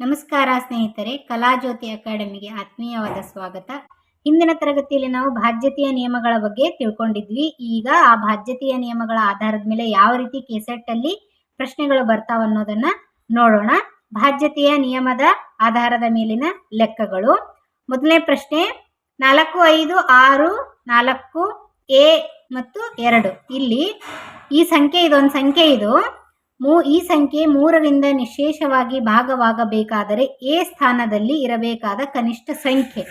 ನಮಸ್ಕಾರ ಸ್ನೇಹಿತರೆ ಕಲಾಜ್ಯೋತಿ ಅಕಾಡೆಮಿಗೆ ಆತ್ಮೀಯವಾದ ಸ್ವಾಗತ. ಹಿಂದಿನ ತರಗತಿಯಲ್ಲಿ ನಾವು ಬಾಧ್ಯತೆಯ ನಿಯಮಗಳ ಬಗ್ಗೆ ತಿಳ್ಕೊಂಡಿದ್ವಿ. ಈಗ ಆ ಬಾಧ್ಯತೆಯ ನಿಯಮಗಳ ಆಧಾರದ ಮೇಲೆ ಯಾವ ರೀತಿ ಕೆಸೆಟ್ ಅಲ್ಲಿ ಪ್ರಶ್ನೆಗಳು ಬರ್ತಾವ ಅನ್ನೋದನ್ನ ನೋಡೋಣ. ಬಾಧ್ಯತೆಯ ನಿಯಮದ ಆಧಾರದ ಮೇಲಿನ ಲೆಕ್ಕಗಳು. ಮೊದಲನೇ ಪ್ರಶ್ನೆ, ನಾಲ್ಕು, ಐದು, ಆರು, ನಾಲ್ಕು, ಎ ಮತ್ತು ಎರಡು. ಇಲ್ಲಿ ಈ ಸಂಖ್ಯೆ ಇದೊಂದು ಸಂಖ್ಯೆ ಇದು. ಮೂ, ಈ ಸಂಖ್ಯೆ ಮೂರರಿಂದ ನಿಶೇಷವಾಗಿ ಭಾಗವಾಗಬೇಕಾದರೆ ಎ ಸ್ಥಾನದಲ್ಲಿ ಇರಬೇಕಾದ ಕನಿಷ್ಠ ಸಂಖ್ಯೆ,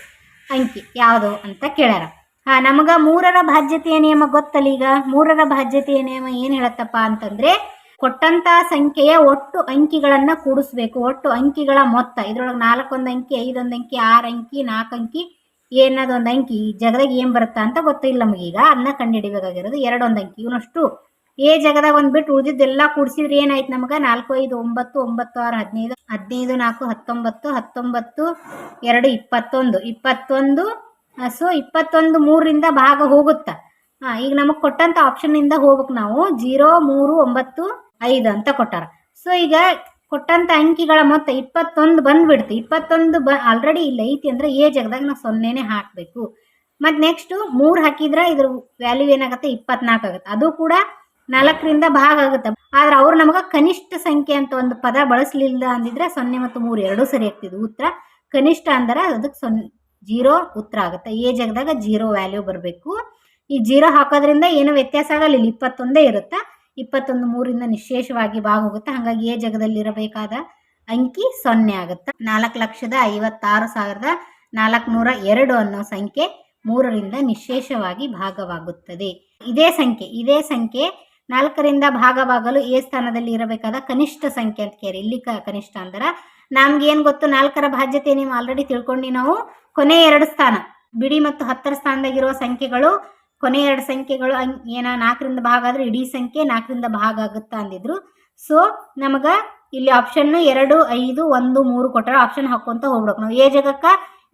ಅಂಕಿ ಯಾವುದು ಅಂತ ಕೇಳ್ಯಾರ ಹಾ, ನಮಗ ಮೂರರ ಬಾಧ್ಯತೆಯ ನಿಯಮ ಗೊತ್ತಲ್ಲ ಈಗ? ಮೂರರ ಬಾಧ್ಯತೆಯ ನಿಯಮ ಏನು ಹೇಳತ್ತಪ್ಪ ಅಂತಂದ್ರೆ ಕೊಟ್ಟಂತ ಸಂಖ್ಯೆಯ ಒಟ್ಟು ಅಂಕಿಗಳನ್ನ ಕೂಡಿಸ್ಬೇಕು. ಒಟ್ಟು ಅಂಕಿಗಳ ಮೊತ್ತ, ಇದ್ರೊಳಗೆ ನಾಲ್ಕೊಂದು ಅಂಕಿ, ಐದೊಂದು ಅಂಕಿ, ಆರು ಅಂಕಿ ನಾಲ್ಕು ಅಂಕಿ, ಏನದೊಂದು ಅಂಕಿ, ಈ ಜಗದಾಗ ಏನು ಬರುತ್ತಾ ಅಂತ ಗೊತ್ತಿಲ್ಲ ನಮಗೀಗ. ಅದನ್ನ ಕಂಡುಹಿಡಿಬೇಕಾಗಿರೋದು ಎರಡೊಂದು ಅಂಕಿ. ಇವನಷ್ಟು ಏ ಜಗದಾಗ ಒಂದು ಬಿಟ್ಟು ಉಳಿದಿದ್ದೆಲ್ಲ ಕೂಡಿಸಿದ್ರೆ ಏನಾಯ್ತು ನಮಗ? ನಾಲ್ಕು, ಐದು, ಒಂಬತ್ತು ಒಂಬತ್ತು, ಆರು, ಹದಿನೈದು ಹದಿನೈದು, ನಾಲ್ಕು, ಹತ್ತೊಂಬತ್ತು ಹತ್ತೊಂಬತ್ತು, ಎರಡು, ಇಪ್ಪತ್ತೊಂದು. ಇಪ್ಪತ್ತೊಂದು ಸೊ ಇಪ್ಪತ್ತೊಂದು ಮೂರರಿಂದ ಭಾಗ ಹೋಗುತ್ತಾ. ಈಗ ನಮಗೆ ಕೊಟ್ಟಂತ ಆಪ್ಷನ್ ಇಂದ ಹೋಗ್ಬೇಕು ನಾವು. ಜೀರೋ, ಮೂರು, ಒಂಬತ್ತು, ಐದು ಅಂತ ಕೊಟ್ಟಾರ. ಸೊ ಈಗ ಕೊಟ್ಟಂತ ಅಂಕಿಗಳ ಮೊತ್ತ ಇಪ್ಪತ್ತೊಂದು ಬಂದ್ಬಿಡ್ತು. ಇಪ್ಪತ್ತೊಂದು ಬ ಆಲ್ರೆಡಿ ಇಲ್ಲ ಐತಿ ಅಂದ್ರೆ ಏ ಜಗದಾಗ ನಾವು ಸೊನ್ನೆನೆ ಹಾಕಬೇಕು. ಮತ್ತು ನೆಕ್ಸ್ಟು ಮೂರು ಹಾಕಿದ್ರೆ ಇದ್ರ ವ್ಯಾಲ್ಯೂ ಏನಾಗುತ್ತೆ? ಇಪ್ಪತ್ನಾಲ್ಕು ಆಗುತ್ತೆ. ಅದು ಕೂಡ ನಾಲ್ಕರಿಂದ ಭಾಗ ಆಗುತ್ತೆ. ಆದ್ರೆ ಅವ್ರು ನಮಗೆ ಕನಿಷ್ಠ ಸಂಖ್ಯೆ ಅಂತ ಒಂದು ಪದ ಬಳಸಲಿಲ್ಲ ಅಂದಿದ್ರೆ ಸೊನ್ನೆ ಮತ್ತು ಮೂರು ಎರಡೂ ಸರಿ ಆಗ್ತಿದ್ವು. ಉತ್ತರ ಕನಿಷ್ಠ ಅಂದ್ರೆ ಅದಕ್ಕೆ ಸೊನ್ನೆ ಜೀರೋ ಉತ್ತರ ಆಗುತ್ತೆ. ಎ ಜಾಗದಾಗ ಜೀರೋ ವ್ಯಾಲ್ಯೂ ಬರಬೇಕು. ಈ ಜೀರೋ ಹಾಕೋದ್ರಿಂದ ಏನು ವ್ಯತ್ಯಾಸ ಆಗಲ್ಲ ಇಲ್ಲಿ ಇಪ್ಪತ್ತೊಂದೇ ಇರುತ್ತೆ. ಇಪ್ಪತ್ತೊಂದು ಮೂರಿಂದ ನಿಶೇಷವಾಗಿ ಭಾಗ ಹೋಗುತ್ತೆ. ಹಾಗಾಗಿ ಎ ಜಾಗದಲ್ಲಿ ಇರಬೇಕಾದ ಅಂಕಿ ಸೊನ್ನೆ ಆಗುತ್ತೆ. ನಾಲ್ಕು ಲಕ್ಷದ ಐವತ್ತಾರು ಸಾವಿರದ ನಾಲ್ಕುನೂರ ಎರಡು ಅನ್ನೋ ಸಂಖ್ಯೆ ಮೂರರಿಂದ ನಿಶೇಷವಾಗಿ ಭಾಗವಾಗುತ್ತದೆ. ಇದೇ ಸಂಖ್ಯೆ ಇದೇ ಸಂಖ್ಯೆ ನಾಲ್ಕರಿಂದ ಭಾಗವಾಗಲು ಎ ಸ್ಥಾನದಲ್ಲಿ ಇರಬೇಕಾದ ಕನಿಷ್ಠ ಸಂಖ್ಯೆ ಅಂತ ಕೇರಿ ಇಲ್ಲಿ ಕನಿಷ್ಠ ಅಂದ್ರೆ. ನಮ್ಗೆ ಏನು ಗೊತ್ತು? ನಾಲ್ಕರ ಬಾಧ್ಯತೆ ನೀವು ಆಲ್ರೆಡಿ ತಿಳ್ಕೊಂಡು ನಾವು ಕೊನೆ ಎರಡು ಸ್ಥಾನ. ಬಿಡಿ ಮತ್ತು ಹತ್ತರ ಸ್ಥಾನದಾಗಿರುವ ಸಂಖ್ಯೆಗಳು ಕೊನೆ ಎರಡು ಸಂಖ್ಯೆಗಳು ಏನ ನಾಲ್ಕರಿಂದ ಭಾಗ ಆದ್ರೆ ಇಡೀ ಸಂಖ್ಯೆ ನಾಲ್ಕರಿಂದ ಭಾಗ ಆಗುತ್ತಾ ಅಂದಿದ್ರು. ಸೊ ನಮಗೆ ಇಲ್ಲಿ ಆಪ್ಷನ್ ಎರಡು, ಐದು, ಒಂದು, ಮೂರು ಕೊಟ್ಟರೆ ಆಪ್ಷನ್ ಹಾಕೊಂತ ಹೋಗ್ಬೇಕು ನಾವು ಎ ಜಗಕ್ಕೆ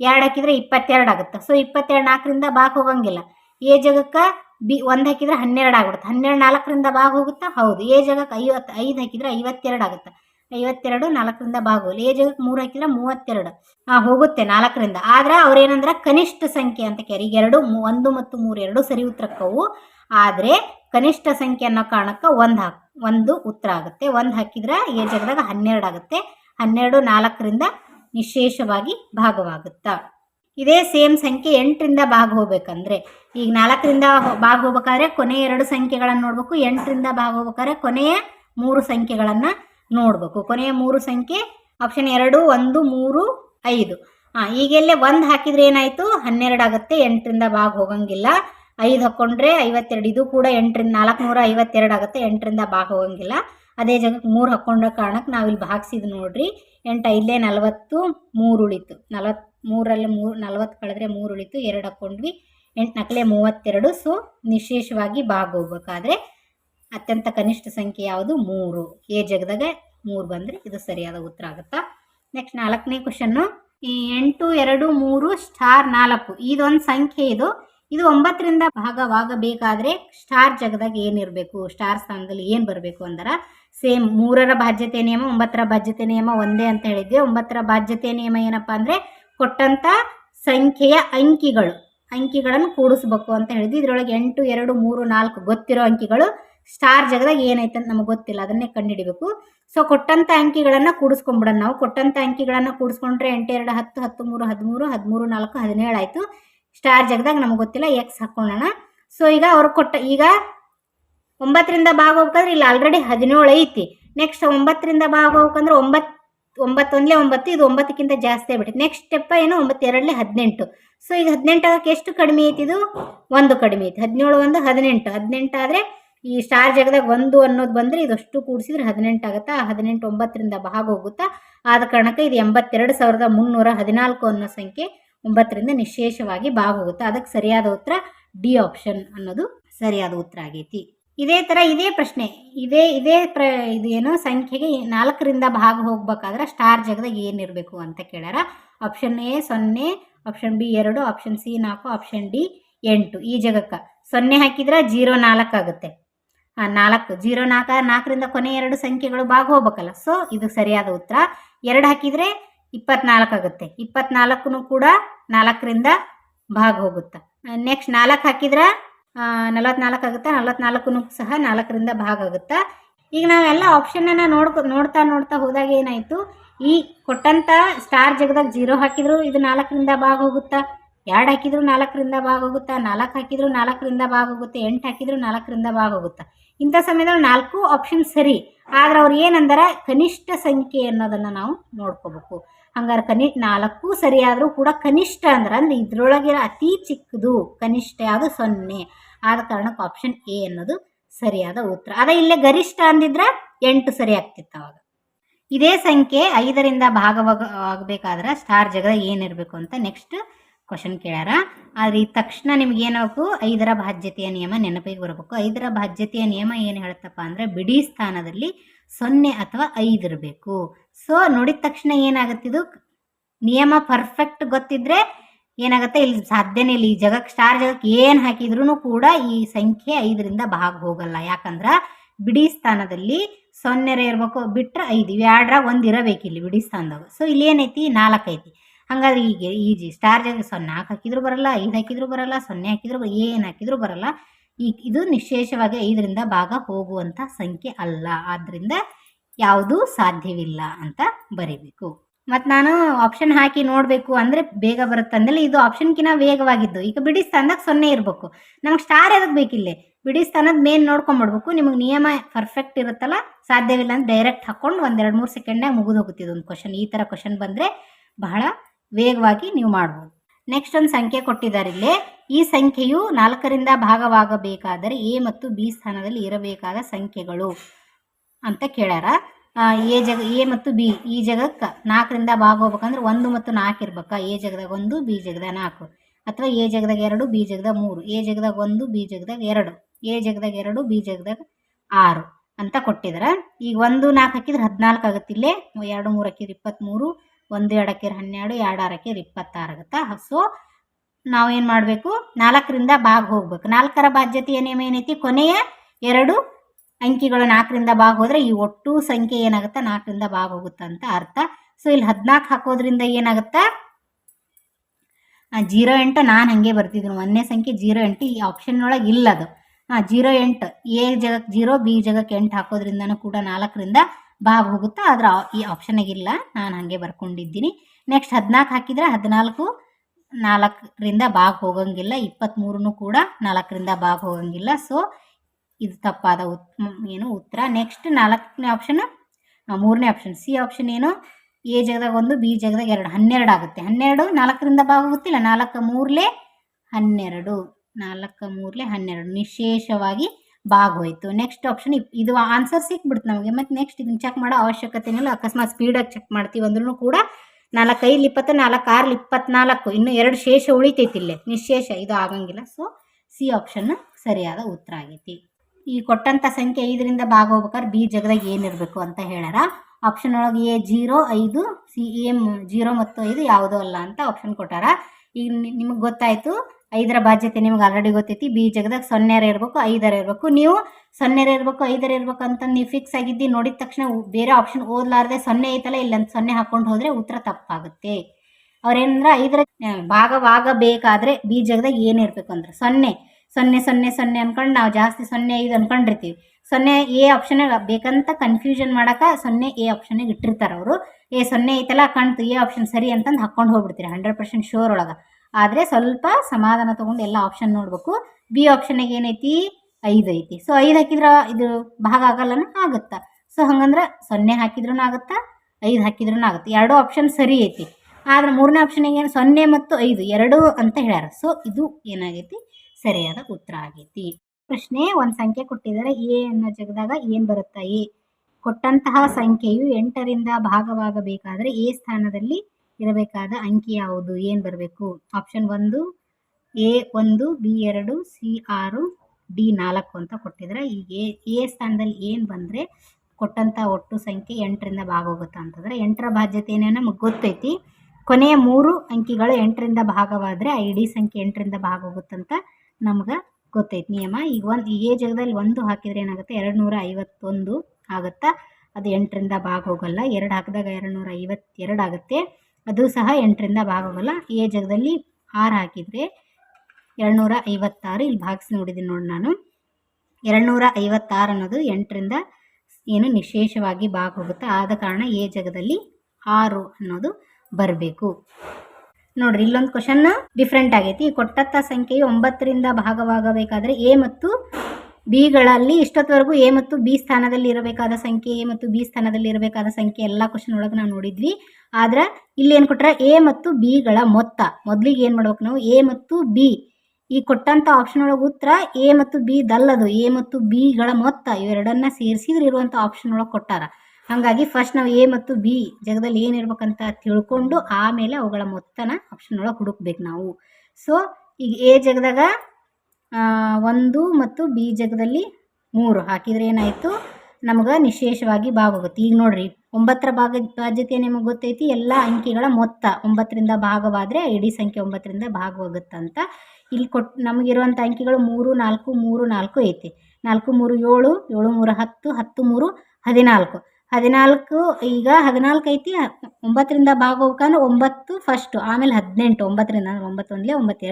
ಎರಡು ಹಾಕಿದ್ರೆ ಇಪ್ಪತ್ತೆರಡು ಆಗುತ್ತೆ. ಸೊ ಇಪ್ಪತ್ತೆರಡು ನಾಲ್ಕರಿಂದ ಭಾಗ ಹೋಗಂಗಿಲ್ಲ. ಎ ಜಗಕ್ಕೆ ಬಿ ಒಂದು ಹಾಕಿದ್ರೆ ಹನ್ನೆರಡು ಆಗ್ಬಿಡುತ್ತೆ. ಹನ್ನೆರಡು ನಾಲ್ಕರಿಂದ ಭಾಗ ಹೋಗುತ್ತಾ? ಹೌದು. ಎ ಜಾಗಕ್ಕೆ ಐವತ್ತು, ಐದು ಹಾಕಿದ್ರೆ ಐವತ್ತೆರಡು ಆಗುತ್ತೆ. ಐವತ್ತೆರಡು, ನಾಲ್ಕರಿಂದ ಭಾಗ ಎ ಜಾಗಕ್ಕೆ ಮೂರು ಹಾಕಿದ್ರೆ ಮೂವತ್ತೆರಡು. ಹಾಂ ಹೋಗುತ್ತೆ ನಾಲ್ಕರಿಂದ. ಆದ್ರೆ ಅವ್ರೇನಂದ್ರೆ ಕನಿಷ್ಠ ಸಂಖ್ಯೆ ಅಂತ ಕೇರಿ ಎರಡು ಒಂದು ಮತ್ತು ಮೂರು, ಎರಡು ಸರಿ ಉತ್ತರಕ್ಕವು. ಆದರೆ ಕನಿಷ್ಠ ಸಂಖ್ಯೆ ಅನ್ನೋ ಕಾರಣಕ್ಕೆ ಒಂದು ಹಾಕ್, ಒಂದು ಉತ್ತರ ಆಗುತ್ತೆ. ಒಂದು ಹಾಕಿದ್ರೆ ಎ ಜಾಗದಾಗ ಹನ್ನೆರಡು ಆಗುತ್ತೆ. ಹನ್ನೆರಡು, ನಾಲ್ಕರಿಂದ ವಿಶೇಷವಾಗಿ ಭಾಗವಾಗುತ್ತಾ? ಇದೇ ಸೇಮ್ ಸಂಖ್ಯೆ ಎಂಟರಿಂದ ಭಾಗ ಹೋಗ್ಬೇಕಂದ್ರೆ ಈಗ ನಾಲ್ಕರಿಂದ ಭಾಗ ಹೋಗ್ಬೇಕಾದ್ರೆ ಕೊನೆಯ ಎರಡು ಸಂಖ್ಯೆಗಳನ್ನು ನೋಡಬೇಕು, ಎಂಟರಿಂದ ಭಾಗ ಹೋಗ್ಬೇಕಾದ್ರೆ ಕೊನೆಯ ಮೂರು ಸಂಖ್ಯೆಗಳನ್ನು ನೋಡಬೇಕು. ಕೊನೆಯ ಮೂರು ಸಂಖ್ಯೆ ಆಪ್ಷನ್ ಎರಡು, ಒಂದು, ಮೂರು, ಐದು. ಹಾಂ ಈಗೆಲ್ಲೇ ಒಂದು ಹಾಕಿದ್ರೆ ಏನಾಯಿತು? ಹನ್ನೆರಡು ಆಗುತ್ತೆ, ಎಂಟರಿಂದ ಭಾಗ ಹೋಗಂಗಿಲ್ಲ ಐದು ಹಾಕ್ಕೊಂಡ್ರೆ ಐವತ್ತೆರಡು, ಇದು ಕೂಡ ಎಂಟರಿಂದ, ನಾಲ್ಕುನೂರ ಐವತ್ತೆರಡು ಆಗುತ್ತೆ, ಎಂಟರಿಂದ ಭಾಗ ಹೋಗಂಗಿಲ್ಲ ಅದೇ ಜಾಗಕ್ಕೆ ಮೂರು ಹಾಕ್ಕೊಂಡ ಕಾರಣಕ್ಕೆ ನಾವು ಇಲ್ಲಿ ಭಾಗಿಸಿದ್ ನೋಡ್ರಿ, ಎಂಟು, ಐದಲೇ ನಲವತ್ತು, ಮೂರು ಉಳಿತು. ನಲವತ್ತು. ಮೂರಲ್ಲಿ ಮೂರು ನಲವತ್ತು ಕಳೆದ್ರೆ ಮೂರು ಉಳಿತು ಎರಡು ಹಾಕ್ಕೊಂಡ್ವಿ ಎಂಟು ನಕಲೆ ಮೂವತ್ತೆರಡು. ಸೊ ನಿಶೇಷವಾಗಿ ಭಾಗ ಹೋಗ್ಬೇಕಾದ್ರೆ ಅತ್ಯಂತ ಕನಿಷ್ಠ ಸಂಖ್ಯೆ ಯಾವುದು? ಮೂರು. ಎ ಜಗದಾಗ ಮೂರು ಬಂದರೆ ಇದು ಸರಿಯಾದ ಉತ್ತರ ಆಗುತ್ತಾ? ನೆಕ್ಸ್ಟ್ ನಾಲ್ಕನೇ ಕ್ವಶನ್ನು ಎಂಟು, ಎರಡು, ಮೂರು ಸ್ಟಾರ್ ನಾಲ್ಕು. ಇದೊಂದು ಸಂಖ್ಯೆ ಇದು. ಇದು ಒಂಬತ್ತರಿಂದ ಭಾಗವಾಗಬೇಕಾದ್ರೆ ಸ್ಟಾರ್ ಜಗದಾಗ ಏನಿರಬೇಕು? ಸ್ಟಾರ್ ಸ್ಥಾನದಲ್ಲಿ ಏನು ಬರಬೇಕು ಅಂದ್ರೆ? ಸೇಮ್ ಮೂರರ ಬಾಧ್ಯತೆ ನಿಯಮ, ಒಂಬತ್ತರ ಬಾಧ್ಯತೆ ನಿಯಮ ಒಂದೇ ಅಂತ ಹೇಳಿದ್ವಿ. ಒಂಬತ್ತರ ಬಾಧ್ಯತೆ ನಿಯಮ ಏನಪ್ಪ ಅಂದರೆ ಕೊಟ್ಟಂಥ ಸಂಖ್ಯೆಯ ಅಂಕಿಗಳು. ಅಂಕಿಗಳನ್ನು ಕೂಡಿಸ್ಬೇಕು ಅಂತ ಹೇಳಿದ್ವಿ. ಇದರೊಳಗೆ ಎಂಟು, ಎರಡು, ಮೂರು, ನಾಲ್ಕು ಗೊತ್ತಿರೋ ಅಂಕಿಗಳು. ಸ್ಟಾರ್ ಜಗದಾಗ ಏನೈತೆ ಅಂತ ನಮಗೆ ಗೊತ್ತಿಲ್ಲ. ಅದನ್ನೇ ಕಂಡುಹಿಡಬೇಕು. ಸೊ ಕೊಟ್ಟಂಥ ಅಂಕಿಗಳನ್ನು ಕೂಡಿಸ್ಕೊಂಡ್ಬಿಡೋಣ ನಾವು. ಕೊಟ್ಟಂಥ ಅಂಕಿಗಳನ್ನು ಕೂಡಿಸ್ಕೊಂಡ್ರೆ ಎಂಟು, ಎರಡು, ಹತ್ತು ಹತ್ತು, ಮೂರು, ಹದಿಮೂರು ಹದಿಮೂರು, ನಾಲ್ಕು, ಹದಿನೇಳು ಆಯಿತು. ಸ್ಟಾರ್ ಜಗದಾಗ ನಮಗೆ ಗೊತ್ತಿಲ್ಲ. ಎಕ್ಸ್ ಹಾಕ್ಕೊಳ್ಳೋಣ ಸೊ ಈಗ ಅವ್ರು ಕೊಟ್ಟ, ಈಗ ಒಂಬತ್ತರಿಂದ ಭಾಗ ಹೋಗ್ಬೇಕಂದ್ರೆ ಇಲ್ಲಿ ಆಲ್ರೆಡಿ ಹದಿನೇಳು ಐತಿ. ನೆಕ್ಸ್ಟ್ ಒಂಬತ್ತರಿಂದ ಭಾಗ ಹೋಗ್ಬೇಕಂದ್ರೆ ಒಂಬತ್ತು ಒಂಬತ್ತೊಂದಲೇ ಒಂಬತ್ತು, ಇದು ಒಂಬತ್ತಕ್ಕಿಂತ ಜಾಸ್ತಿ ಆಗ್ಬಿಟ್ಟು ನೆಕ್ಸ್ಟ್ ಸ್ಟೆಪ್ಪ ಏನು? ಒಂಬತ್ತು ಎರಡಲೇ ಹದಿನೆಂಟು. ಸೊ ಈಗ ಹದಿನೆಂಟು ಆಗಕ್ಕೆ ಎಷ್ಟು ಕಡಿಮೆ ಐತಿ ಇದು? ಒಂದು ಕಡಿಮೆ ಐತಿ. ಹದಿನೇಳು ಒಂದು, ಹದಿನೆಂಟು. ಹದಿನೆಂಟು ಆದರೆ ಈ ಸ್ಟಾರ್ ಜಾಗದಾಗ ಒಂದು ಅನ್ನೋದು ಬಂದರೆ ಇದಷ್ಟು ಕೂಡಿಸಿದ್ರೆ ಹದಿನೆಂಟು ಆಗುತ್ತಾ? ಹದಿನೆಂಟು ಒಂಬತ್ತರಿಂದ ಭಾಗ ಹೋಗುತ್ತಾ? ಆದ ಕಾರಣಕ್ಕೆ ಇದು ಎಂಬತ್ತೆರಡು ಸಾವಿರದ ಮುನ್ನೂರ ಹದಿನಾಲ್ಕು ಅನ್ನೋ ಸಂಖ್ಯೆ ಒಂಬತ್ತರಿಂದ ನಿಶೇಷವಾಗಿ ಭಾಗ ಹೋಗುತ್ತೆ. ಅದಕ್ಕೆ ಸರಿಯಾದ ಉತ್ತರ ಡಿ ಆಪ್ಷನ್ ಅನ್ನೋದು ಸರಿಯಾದ ಉತ್ತರ ಆಗೈತಿ. ಇದೇ ಥರ ಇದೇ ಪ್ರಶ್ನೆ, ಇದೇ ಇದೇ ಪ್ರ, ಇದು ಏನು ಸಂಖ್ಯೆಗೆ ನಾಲ್ಕರಿಂದ ಭಾಗ ಹೋಗ್ಬೇಕಾದ್ರೆ ಸ್ಟಾರ್ ಜಾಗದಾಗ ಏನಿರಬೇಕು ಅಂತ ಕೇಳ್ಯಾರ. ಆಪ್ಷನ್ ಎ ಸೊನ್ನೆ ಆಪ್ಷನ್ ಬಿ ಎರಡು ಆಪ್ಷನ್ ಸಿ ನಾಲ್ಕು ಆಪ್ಷನ್ ಡಿ ಎಂಟು. ಈ ಜಾಗಕ್ಕೆ ಸೊನ್ನೆ ಹಾಕಿದ್ರೆ ಜೀರೋ ನಾಲ್ಕು ಆಗುತ್ತೆ. ನಾಲ್ಕು, ಜೀರೋ ನಾಲ್ಕು, ನಾಲ್ಕರಿಂದ ಕೊನೆ ಎರಡು ಸಂಖ್ಯೆಗಳು ಭಾಗ ಹೋಗ್ಬೇಕಲ್ಲ. ಸೊ ಇದು ಸರಿಯಾದ ಉತ್ತರ. ಎರಡು ಹಾಕಿದರೆ ಇಪ್ಪತ್ನಾಲ್ಕು ಆಗುತ್ತೆ. ಇಪ್ಪತ್ನಾಲ್ಕು ಕೂಡ ನಾಲ್ಕರಿಂದ ಭಾಗ ಹೋಗುತ್ತೆ. ನೆಕ್ಸ್ಟ್ ನಾಲ್ಕು ಹಾಕಿದ್ರೆ ನಲವತ್ನಾಲ್ಕು ಆಗುತ್ತೆ? ನಲವತ್ನಾಲ್ಕು ಸಹ ನಾಲ್ಕರಿಂದ ಭಾಗ ಆಗುತ್ತೆ? ಈಗ ನಾವೆಲ್ಲ ಆಪ್ಷನನ್ನು ನೋಡ್ಕೊ, ನೋಡ್ತಾ ನೋಡ್ತಾ ಹೋದಾಗ ಏನಾಯಿತು? ಈ ಕೊಟ್ಟಂಥ ಸ್ಟಾರ್ ಜಗದಾಗ ಜೀರೋ ಹಾಕಿದ್ರು, ಇದು ನಾಲ್ಕರಿಂದ ಭಾಗ ಹೋಗುತ್ತಾ? ಎರಡು ಹಾಕಿದ್ರು ನಾಲ್ಕರಿಂದ ಭಾಗ ಹೋಗುತ್ತಾ? ನಾಲ್ಕು ಹಾಕಿದ್ರು ನಾಲ್ಕರಿಂದ ಭಾಗ ಹೋಗುತ್ತೆ? ಎಂಟು ಹಾಕಿದ್ರು ನಾಲ್ಕರಿಂದ ಭಾಗ ಹೋಗುತ್ತಾ? ಇಂಥ ಸಮಯದಲ್ಲಿ ನಾಲ್ಕು ಆಪ್ಷನ್ ಸರಿ. ಆದ್ರೆ ಅವ್ರು ಏನಂದಾರ? ಕನಿಷ್ಠ ಸಂಖ್ಯೆ ಅನ್ನೋದನ್ನು ನಾವು ನೋಡ್ಕೋಬೇಕು. ಹಂಗಾರೆ ಕನಿ, ನಾಲ್ಕು ಸರಿಯಾದರೂ ಕೂಡ ಕನಿಷ್ಠ ಅಂದ್ರೆ ಅಂದ್ರೆ ಇದ್ರೊಳಗೆ ಅತಿ ಚಿಕ್ಕದು, ಕನಿಷ್ಠ ಯಾವುದು ಸೊನ್ನೆ. ಆದ ಕಾರಣಕ್ಕೆ ಆಪ್ಷನ್ ಎ ಅನ್ನೋದು ಸರಿಯಾದ ಉತ್ತರ. ಅದ ಇಲ್ಲೇ ಗರಿಷ್ಠ ಅಂದಿದ್ರೆ ಎಂಟು ಸರಿ ಆಗ್ತಿತ್ತು ಅವಾಗ. ಇದೇ ಸಂಖ್ಯೆ ಐದರಿಂದ ಭಾಗವಾಗ, ಆಗಬೇಕಾದ್ರೆ ಸ್ಟಾರ್ ಜಗದ ಏನಿರಬೇಕು ಅಂತ ನೆಕ್ಸ್ಟ್ ಕ್ವಶನ್ ಕೇಳ್ಯಾರ. ಆದ್ರೆ ಈ ತಕ್ಷಣ ನಿಮ್ಗೆ ಏನಾಗಬೇಕು ಐದರ ಬಾಧ್ಯತೆಯ ನಿಯಮ ನೆನಪಿಗೆ ಬರಬೇಕು. ಐದರ ಬಾಧ್ಯತೆಯ ನಿಯಮ ಏನು ಹೇಳುತ್ತಪ್ಪ ಅಂದರೆ ಬಿಡಿ ಸ್ಥಾನದಲ್ಲಿ ಸೊನ್ನೆ ಅಥವಾ ಐದು ಇರಬೇಕು. ಸೊ ನೋಡಿದ ತಕ್ಷಣ ಏನಾಗುತ್ತಿದ್ದು ನಿಯಮ ಪರ್ಫೆಕ್ಟ್ ಗೊತ್ತಿದ್ರೆ ಏನಾಗುತ್ತೆ? ಇಲ್ಲಿ ಸಾಧ್ಯನೇ ಇಲ್ಲ. ಈ ಜಗಕ್ಕೆ ಸ್ಟಾರ್ ಜಗಕ್ಕೆ ಏನು ಹಾಕಿದ್ರೂ ಕೂಡ ಈ ಸಂಖ್ಯೆ ಐದರಿಂದ ಭಾಗ ಹೋಗಲ್ಲ. ಯಾಕಂದ್ರೆ ಬಿಡಿ ಸ್ಥಾನದಲ್ಲಿ ಸೊನ್ನೆರೆ ಇರ್ಬೇಕು ಬಿಟ್ಟರೆ ಐದು. ಇವೆರಡ್ರಾಗ ಒಂದು ಇರಬೇಕು ಇಲ್ಲಿ ಬಿಡಿ ಸ್ಥಾನದಾಗ. ಸೊ ಇಲ್ಲಿ ಏನೈತಿ? ನಾಲ್ಕು ಐತಿ. ಹಾಗಾದ್ರೆ ಈಗ ಈಜಿ ಸ್ಟಾರ್ ಜಗ ಸೊನ್ನೆ ನಾಲ್ಕು ಹಾಕಿದ್ರು ಬರಲ್ಲ, ಐದು ಹಾಕಿದ್ರು ಬರಲ್ಲ, ಸೊನ್ನೆ ಹಾಕಿದ್ರು ಏನು ಹಾಕಿದ್ರು ಬರಲ್ಲ. ಈ ಇದು ನಿಶೇಷವಾಗಿ ಐದರಿಂದ ಭಾಗ ಹೋಗುವಂಥ ಸಂಖ್ಯೆ ಅಲ್ಲ. ಆದ್ದರಿಂದ ಯಾವುದೂ ಸಾಧ್ಯವಿಲ್ಲ ಅಂತ ಬರೀಬೇಕು. ಮತ್ತು ನಾನು ಆಪ್ಷನ್ ಹಾಕಿ ನೋಡಬೇಕು ಅಂದರೆ ಬೇಗ ಬರುತ್ತೆ ಅಂದಲ್ಲಿ ಇದು ಆಪ್ಷನ್ಕಿನ ವೇಗವಾಗಿದ್ದು. ಈಗ ಬಿಡಿ ಸ್ಥಾನದಾಗ ಸೊನ್ನೆ ಇರಬೇಕು. ನಮ್ಗೆ ಸ್ಟಾರ್ ಎದಕ್ಕೆ ಬೇಕಿಲ್ಲೇ? ಬಿಡಿ ಸ್ಥಾನದ ಮೇನ್ ನೋಡ್ಕೊಂಬಿಡ್ಬೇಕು ನಿಮಗೆ ನಿಯಮ ಪರ್ಫೆಕ್ಟ್ ಇರುತ್ತಲ್ಲ? ಸಾಧ್ಯವಿಲ್ಲ ಅಂತ ಡೈರೆಕ್ಟ್ ಹಾಕ್ಕೊಂಡು ಒಂದೆರಡು ಮೂರು ಸೆಕೆಂಡ್ನಾಗ ಮುಗಿದು ಹೋಗುತ್ತಿದ್ದು ಒಂದು ಕ್ವಶನ್ ಈ ಥರ ಕ್ವಶನ್ ಬಂದರೆ ಬಹಳ ವೇಗವಾಗಿ ನೀವು ಮಾಡ್ಬೋದು. ನೆಕ್ಸ್ಟ್ ಒಂದು ಸಂಖ್ಯೆ ಕೊಟ್ಟಿದ್ದಾರೆ ಇಲ್ಲಿ. ಈ ಸಂಖ್ಯೆಯು ನಾಲ್ಕರಿಂದ ಭಾಗವಾಗಬೇಕಾದರೆ ಎ ಮತ್ತು ಬಿ ಸ್ಥಾನದಲ್ಲಿ ಇರಬೇಕಾದ ಸಂಖ್ಯೆಗಳು ಅಂತ ಕೇಳ್ಯಾರ. ಎ ಜಗ, ಎ ಮತ್ತು ಬಿ, ಈ ಜಗಕ್ಕೆ ನಾಲ್ಕರಿಂದ ಭಾಗ ಹೋಗ್ಬೇಕಂದ್ರೆ ಒಂದು ಮತ್ತು ನಾಲ್ಕು ಇರ್ಬೇಕಾ. ಎ ಜಗದಾಗ ಒಂದು, ಬಿ ಜಗದಾಗ ನಾಲ್ಕು. ಅಥವಾ ಎ ಜಗದಾಗ ಎರಡು, ಬಿ ಜಗದಾಗ ಮೂರು. ಎ ಜಗದಾಗ ಒಂದು, ಬಿ ಜಗದಾಗ ಎರಡು. ಎ ಜಗದಾಗ ಎರಡು, ಬಿ ಜಗದಾಗ ಆರು ಅಂತ ಕೊಟ್ಟಿದ್ರೆ. ಈಗ ಒಂದು ನಾಲ್ಕು ಹಾಕಿದ್ರೆ ಹದಿನಾಲ್ಕು ಆಗುತ್ತೆ ಇಲ್ಲೇ. ಎರಡು ಮೂರು ಹಾಕಿದ್ರೆ ಇಪ್ಪತ್ತ್ಮೂರು ಒಂದು ಎರಡು ಹಾಕಿದ್ರೆ ಹನ್ನೆರಡು, ಎರಡು ಆರು ಹಾಕಿದ್ರೆ ಇಪ್ಪತ್ತಾರು ಆಗುತ್ತಾ? ಸೊ, ನಾವೇನು ಮಾಡಬೇಕು? ನಾಲ್ಕರಿಂದ ಭಾಗ ಹೋಗ್ಬೇಕು. ನಾಲ್ಕರ ಬಾಧ್ಯತೆಯ ನಿಯಮ ಏನೈತಿ? ಕೊನೆಯ ಎರಡು ಅಂಕಿಗಳು ನಾಲ್ಕರಿಂದ ಭಾಗ ಹೋದರೆ ಈ ಒಟ್ಟು ಸಂಖ್ಯೆ ಏನಾಗುತ್ತೆ? ನಾಲ್ಕರಿಂದ ಭಾಗ ಹೋಗುತ್ತೆ ಅಂತ ಅರ್ಥ. ಸೊ ಇಲ್ಲಿ ಹದಿನಾಲ್ಕು ಹಾಕೋದ್ರಿಂದ ಏನಾಗುತ್ತೆ? ಜೀರೋ ಎಂಟು ನಾನು ಹಾಗೆ ಬರ್ತಿದ್ರು. ಒಂದನೇ ಸಂಖ್ಯೆ ಜೀರೋ ಎಂಟು ಈ ಆಪ್ಷನ್ ಒಳಗೆ ಇಲ್ಲ ಅದು ಹಾಂ ಜೀರೋ ಎಂಟು, ಎ ಜಗಕ್ಕೆ ಜೀರೋ, ಬಿ ಜಗಕ್ಕೆ ಎಂಟು ಹಾಕೋದ್ರಿಂದನೂ ಕೂಡ ನಾಲ್ಕರಿಂದ ಭಾಗ ಹೋಗುತ್ತೆ ಆದ್ರೆ ಈ ಆಪ್ಷನಾಗಿಲ್ಲ ಇಲ್ಲ. ನಾನು ಹಾಗೆ ಬರ್ಕೊಂಡಿದ್ದೀನಿ. ನೆಕ್ಸ್ಟ್ ಹದಿನಾಲ್ಕು ಹಾಕಿದರೆ ಹದಿನಾಲ್ಕು, ನಾಲ್ಕರಿಂದ ಭಾಗ ಹೋಗಂಗಿಲ್ಲ ಇಪ್ಪತ್ತ್ಮೂರನ್ನು ಕೂಡ ನಾಲ್ಕರಿಂದ ಭಾಗ ಹೋಗಂಗಿಲ್ಲ ಸೊ ಇದು ತಪ್ಪಾದ ಉತ್ ಏನು ಉತ್ತರ. ನೆಕ್ಸ್ಟ್ ನಾಲ್ಕನೇ ಆಪ್ಷನ್ ಮೂರನೇ ಆಪ್ಷನ್ ಸಿ ಆಪ್ಷನ್ ಏನು? ಎ ಜಾಗದಾಗ ಒಂದು ಬಿ ಜಾಗದಾಗ ಎರಡು. ಹನ್ನೆರಡು ಆಗುತ್ತೆ. ಹನ್ನೆರಡು ನಾಲ್ಕರಿಂದ ಭಾಗ ಗೊತ್ತಿಲ್ಲ. ನಾಲ್ಕು ಮೂರಲೆ ಹನ್ನೆರಡು. ನಾಲ್ಕು ಮೂರಲೆ ಹನ್ನೆರಡು. ನಿಶೇಷವಾಗಿ ಭಾಗ ಹೋಯಿತು. ನೆಕ್ಸ್ಟ್ ಆಪ್ಷನ್ ಇದು ಆನ್ಸರ್ ಸಿಕ್ಬಿಡ್ತು ನಮಗೆ. ಮತ್ತು ನೆಕ್ಸ್ಟ್ ಇದನ್ನ ಚೆಕ್ ಮಾಡೋ ಅವಶ್ಯಕತೆ ಇಲ್ಲ. ಅಕಸ್ಮಾತ್ ಸ್ಪೀಡಾಗಿ ಚೆಕ್ ಮಾಡ್ತೀವಿ ಅಂದ್ರೂ ಕೂಡ ನಾಲ್ಕು ಐದು ಇಪ್ಪತ್ತು ನಾಲ್ಕು ಆರು ಇಪ್ಪತ್ನಾಲ್ಕು. ಇನ್ನು ಎರಡು ಶೇಷ ಉಳಿತೈತಿ ಇಲ್ಲೇ. ನಿಶೇಷ, ಇದು ಆಗಂಗಿಲ್ಲ. ಸೊ ಸಿ ಆಪ್ಷನ್ ಸರಿಯಾದ ಉತ್ತರ ಆಗೈತಿ. ಈ ಕೊಟ್ಟಂಥ ಸಂಖ್ಯೆ ಐದರಿಂದ ಭಾಗ ಹೋಗ್ಬೇಕಾದ್ರೆ ಬಿ ಜಗದಾಗ ಏನಿರಬೇಕು ಅಂತ ಹೇಳ್ಯಾರ. ಆಪ್ಷನ್ ಒಳಗೆ ಎ ಜೀರೋ ಐದು ಸಿ ಎ ಜೀರೋ ಮತ್ತು ಐದು ಯಾವುದೂ ಅಲ್ಲ ಅಂತ ಆಪ್ಷನ್ ಕೊಟ್ಟಾರ. ಈಗ ನಿಮಗೆ ಗೊತ್ತಾಯಿತು, ಐದರ ಬಾಧ್ಯತೆ ನಿಮ್ಗೆ ಆಲ್ರೆಡಿ ಗೊತ್ತೈತಿ, ಬಿ ಜಗದಾಗ ಸೊನ್ನೆರ ಇರಬೇಕು, ಐದರ ಇರಬೇಕು. ನೀವು ಸೊನ್ನೆರ ಇರಬೇಕು, ಐದರ ಇರಬೇಕು ಅಂತ ನೀವು ಫಿಕ್ಸ್ ಆಗಿದ್ದು, ನೋಡಿದ ತಕ್ಷಣ ಬೇರೆ ಆಪ್ಷನ್ ಓದಲಾರ್ದೆ ಸೊನ್ನೆ ಐತಲ್ಲ ಇಲ್ಲಂತ ಸೊನ್ನೆ ಹಾಕ್ಕೊಂಡು ಹೋದರೆ ಉತ್ತರ ತಪ್ಪಾಗುತ್ತೆ. ಅವ್ರೇನಂದ್ರೆ, ಐದರ, ಭಾಗವಾಗಬೇಕಾದ್ರೆ ಬಿ ಜಗದಾಗ ಏನಿರಬೇಕು ಅಂದ್ರೆ, ಸೊನ್ನೆ. ಸೊನ್ನೆ ಸೊನ್ನೆ ಸೊನ್ನೆ ಅನ್ಕೊಂಡು ನಾವು ಜಾಸ್ತಿ ಸೊನ್ನೆ, ಐದು ಅನ್ಕೊಂಡಿರ್ತೀವಿ. ಸೊನ್ನೆ ಎ ಆಪ್ಷನ್ ಬೇಕಂತ ಕನ್ಫ್ಯೂಷನ್ ಮಾಡಕ್ಕೆ ಸೊನ್ನೆ ಎ ಆಪ್ಷನಿಗೆ ಇಟ್ಟಿರ್ತಾರೆ ಅವರು. ಎ ಸೊನ್ನೆ ಐತಲ್ಲ ಕಾಣ್ತು ಎ ಆಪ್ಷನ್ ಸರಿ ಅಂತಂದು ಹಾಕ್ಕೊಂಡು ಹೋಗ್ಬಿಡ್ತೀರಿ ಹಂಡ್ರೆಡ್ ಪರ್ಸೆಂಟ್ ಶೋರ್ ಒಳಗೆ. ಆದರೆ ಸ್ವಲ್ಪ ಸಮಾಧಾನ ತೊಗೊಂಡು ಎಲ್ಲ ಆಪ್ಷನ್ ನೋಡಬೇಕು. ಬಿ ಆಪ್ಷನಿಗೆ ಏನೈತಿ? ಐದು ಐತಿ. ಸೊ ಐದು ಹಾಕಿದ್ರೆ ಇದು ಭಾಗ ಆಗಲ್ಲನೂ? ಆಗುತ್ತಾ. ಸೊ ಹಂಗಂದ್ರೆ ಸೊನ್ನೆ ಹಾಕಿದ್ರೂ ಆಗುತ್ತಾ, ಐದು ಹಾಕಿದ್ರೂ ಆಗುತ್ತೆ. ಎರಡೂ ಆಪ್ಷನ್ ಸರಿ ಐತಿ. ಆದ್ರೆ ಮೂರನೇ ಆಪ್ಷನಿಗೆ ಏನು ಸೊನ್ನೆ ಮತ್ತು ಐದು, ಎರಡು ಅಂತ ಹೇಳ್ಯಾರ. ಸೊ ಇದು ಏನಾಗೈತಿ? ಸರಿಯಾದ ಉತ್ತರ ಆಗೈತಿ. ಪ್ರಶ್ನೆ ಒಂದು ಸಂಖ್ಯೆ ಕೊಟ್ಟಿದ್ದಾರೆ. ಎ ಅನ್ನೋ ಜಗದಾಗ ಏನು ಬರುತ್ತೆ ಎ? ಕೊಟ್ಟಂತಹ ಸಂಖ್ಯೆಯು ಎಂಟರಿಂದ ಭಾಗವಾಗಬೇಕಾದರೆ ಎ ಸ್ಥಾನದಲ್ಲಿ ಇರಬೇಕಾದ ಅಂಕಿ ಯಾವುದು? ಏನು ಬರಬೇಕು? ಆಪ್ಷನ್ ಒಂದು, ಎ ಒಂದು, ಬಿ ಎರಡು, ಸಿ ಆರು, ಡಿ ನಾಲ್ಕು ಅಂತ ಕೊಟ್ಟಿದ್ದಾರೆ. ಈಗ ಎ ಎ ಸ್ಥಾನದಲ್ಲಿ ಏನು ಬಂದರೆ ಕೊಟ್ಟಂಥ ಒಟ್ಟು ಸಂಖ್ಯೆ ಎಂಟರಿಂದ ಭಾಗ ಹೋಗುತ್ತೆ ಅಂತಂದರೆ ಎಂಟರ ಬಾಧ್ಯತೆ ಏನೇನೋ ನಮಗೆ ಗೊತ್ತೈತಿ. ಕೊನೆಯ ಮೂರು ಅಂಕಿಗಳು ಎಂಟರಿಂದ ಭಾಗವಾದರೆ ಆ ಇಡೀ ಸಂಖ್ಯೆ ಎಂಟರಿಂದ ಭಾಗ ಹೋಗುತ್ತಂತ ನಮ್ಗೆ ಗೊತ್ತೈತೆ. ನಿಯಮ, ಈಗ ಒಂದು ಏ ಜಾಗದಲ್ಲಿ ಒಂದು ಹಾಕಿದ್ರೆ ಏನಾಗುತ್ತೆ? ಎರಡು ನೂರ ಐವತ್ತೊಂದು ಆಗುತ್ತಾ? ಅದು ಎಂಟರಿಂದ ಭಾಗ ಹೋಗಲ್ಲ. ಎರಡು ಹಾಕಿದಾಗ ಎರಡು ನೂರ ಐವತ್ತೆರಡು ಆಗುತ್ತೆ. ಅದು ಸಹ ಎಂಟರಿಂದ ಭಾಗ ಹೋಗಲ್ಲ. ಏ ಜಾಗದಲ್ಲಿ ಆರು ಹಾಕಿದರೆ ಎರಡು ನೂರ ಐವತ್ತಾರು ಇಲ್ಲಿ ಭಾಗಿಸಿ ನೋಡಿದ್ದೀನಿ ನೋಡಿ ನಾನು. ಎರಡು ನೂರ ಐವತ್ತಾರು ಅನ್ನೋದು ಎಂಟರಿಂದ ಏನು ನಿಶೇಷವಾಗಿ ಭಾಗ ಹೋಗುತ್ತೆ. ಆದ ಕಾರಣ ಎ ಜಾಗದಲ್ಲಿ ಆರು ಅನ್ನೋದು ಬರಬೇಕು. ನೋಡ್ರಿ, ಇಲ್ಲೊಂದು ಕ್ವಶನ್ ಡಿಫ್ರೆಂಟ್ ಆಗೈತಿ. ಕೊಟ್ಟಂಥ ಸಂಖ್ಯೆಯು ಒಂಬತ್ತರಿಂದ ಭಾಗವಾಗಬೇಕಾದ್ರೆ ಎ ಮತ್ತು ಬಿಗಳಲ್ಲಿ ಇಷ್ಟೊತ್ತವರೆಗೂ ಎ ಮತ್ತು ಬಿ ಸ್ಥಾನದಲ್ಲಿ ಇರಬೇಕಾದ ಸಂಖ್ಯೆ, ಎ ಮತ್ತು ಬಿ ಸ್ಥಾನದಲ್ಲಿ ಇರಬೇಕಾದ ಸಂಖ್ಯೆ ಎಲ್ಲ ಕ್ವಶನ್ ಒಳಗೆ ನಾವು ನೋಡಿದ್ವಿ. ಆದ್ರೆ ಇಲ್ಲಿ ಏನು ಕೊಟ್ರ, ಎ ಮತ್ತು ಬಿಗಳ ಮೊತ್ತ. ಮೊದಲಿಗೆ ಏನು ಮಾಡ್ಬೇಕು ನಾವು? ಎ ಮತ್ತು ಬಿ. ಈ ಕೊಟ್ಟಂಥ ಆಪ್ಷನ್ ಒಳಗೆ ಉತ್ತರ ಎ ಮತ್ತು ಬಿ ದಲ್ಲದು. ಎ ಮತ್ತು ಬಿಗಳ ಮೊತ್ತ. ಇವೆರಡನ್ನ ಸೇರಿಸಿದ್ರೆ ಇರುವಂಥ ಆಪ್ಷನ್ ಒಳಗೆ ಕೊಟ್ಟಾರ. ಹಾಗಾಗಿ ಫಸ್ಟ್ ನಾವು ಎ ಮತ್ತು ಬಿ ಜಗದಲ್ಲಿ ಏನಿರ್ಬೇಕಂತ ತಿಳ್ಕೊಂಡು ಆಮೇಲೆ ಅವುಗಳ ಮೊತ್ತನ ಆಪ್ಷನ್ ಒಳಗೆ ಹುಡುಕ್ಬೇಕು ನಾವು. ಸೊ ಈಗ ಎ ಜಗದಾಗ ಒಂದು ಮತ್ತು ಬಿ ಜಗದಲ್ಲಿ ಮೂರು ಹಾಕಿದ್ರೆ ಏನಾಯಿತು? ನಮಗೆ ನಿಶೇಷವಾಗಿ ಭಾಗ ಹೋಗುತ್ತೆ ಈಗ ನೋಡ್ರಿ, ಒಂಬತ್ತರ ಭಾಗ, ಬಾಧ್ಯತೆ ನಿಮಗೆ ಗೊತ್ತೈತಿ? ಎಲ್ಲ ಅಂಕಿಗಳ ಮೊತ್ತ ಒಂಬತ್ತರಿಂದ ಭಾಗವಾದರೆ ಇಡೀ ಸಂಖ್ಯೆ ಒಂಬತ್ತರಿಂದ ಅಂತ ಇಲ್ಲಿ ಕೊಟ್ಟು ನಮಗಿರುವಂಥ ಅಂಕಿಗಳು ಮೂರು, ನಾಲ್ಕು ಮೂರು, ನಾಲ್ಕು ಐತಿ. ನಾಲ್ಕು, ಮೂರು, ಏಳು ಏಳು, ಮೂರು, ಹತ್ತು ಹತ್ತು, ಮೂರು, ಹದಿನಾಲ್ಕು. ಹದಿನಾಲ್ಕು, ಈಗ ಹದಿನಾಲ್ಕು ಐತಿ, ಒಂಬತ್ತರಿಂದ ಭಾಗ ಹೋಗ್ಬೇಕಂದ್ರೆ ಒಂಬತ್ತು ಫಸ್ಟು ಆಮೇಲೆ ಹದಿನೆಂಟು, ಒಂಬತ್ತರಿಂದ ಅಂದ್ರೆ ಒಂಬತ್ತು ಒಂದಲೇ ಒಂಬತ್ತು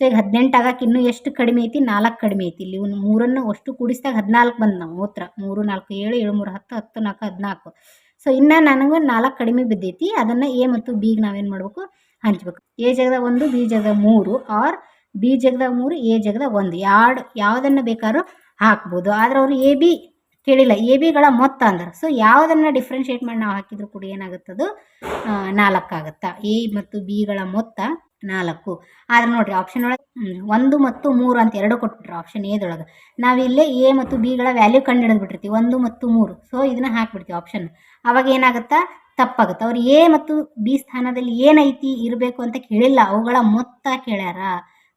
ಸೊ ಈಗ ಹದಿನೆಂಟು ಆಗಕ್ಕೆ ಇನ್ನೂ ಎಷ್ಟು ಕಡಿಮೆ ಐತಿ? ನಾಲ್ಕು ಕಡಿಮೆ ಐತಿ. ಇಲ್ಲಿ ಒಂದು ಮೂರನ್ನು ಅಷ್ಟು ಕೂಡಿಸಿದಾಗ ಹದಿನಾಲ್ಕು ಬಂದು ನಾವು ಮೂತ್ರ. ಮೂರು, ನಾಲ್ಕು, ಏಳು ಏಳು, ಮೂರು, ಹತ್ತು ಹತ್ತು, ನಾಲ್ಕು, ಹದಿನಾಲ್ಕು. ಸೊ ಇನ್ನು ನನಗೆ ನಾಲ್ಕು ಕಡಿಮೆ ಬಿದ್ದೈತಿ. ಅದನ್ನು ಎ ಮತ್ತು ಬಿಗೆ ನಾವೇನು ಮಾಡಬೇಕು? ಹಂಚ್ಬೇಕು. ಎ ಜಗದ ಒಂದು ಬಿ ಜಗದ ಮೂರು ಆರ್ ಬಿ ಜಗದ ಮೂರು ಎ ಜಗದ ಒಂದು. ಎರಡು, ಯಾವುದನ್ನು ಬೇಕಾದ್ರೂ ಹಾಕ್ಬೋದು. ಆದ್ರೆ ಅವರು ಎ ಬಿ ಕೇಳಿಲ್ಲ. ಎ ಬಿಗಳ ಮೊತ್ತ ಅಂದ್ರೆ. ಸೊ ಯಾವುದನ್ನು ಡಿಫ್ರೆನ್ಷಿಯೇಟ್ ಮಾಡಿ ನಾವು ಹಾಕಿದ್ರು ಕೂಡ ಏನಾಗುತ್ತದು? ನಾಲ್ಕಾಗುತ್ತಾ? ಎ ಮತ್ತು ಬಿಗಳ ಮೊತ್ತ ನಾಲ್ಕು. ಆದ್ರೆ ನೋಡ್ರಿ ಆಪ್ಷನ್ ಒಳಗೆ ಒಂದು ಮತ್ತು ಮೂರು ಅಂತ ಎರಡು ಕೊಟ್ಬಿಟ್ರೆ ಆಪ್ಷನ್ ಎದೊಳಗೆ ನಾವಿಲ್ಲೇ ಎ ಮತ್ತು ಬಿಗಳ ವ್ಯಾಲ್ಯೂ ಕಂಡು ಹಿಡಿದ್ಬಿಟ್ಟಿರ್ತೀವಿ ಒಂದು ಮತ್ತು ಮೂರು. ಸೊ ಇದನ್ನ ಹಾಕ್ಬಿಡ್ತೀವಿ ಆಪ್ಷನ್ ಅವಾಗ ಏನಾಗುತ್ತಾ? ತಪ್ಪಾಗುತ್ತೆ? ಅವ್ರು ಎ ಮತ್ತು ಬಿ ಸ್ಥಾನದಲ್ಲಿ ಏನೈತಿ ಇರಬೇಕು ಅಂತ ಕೇಳಿಲ್ಲ. ಅವುಗಳ ಮೊತ್ತ ಕೇಳ್ಯಾರ.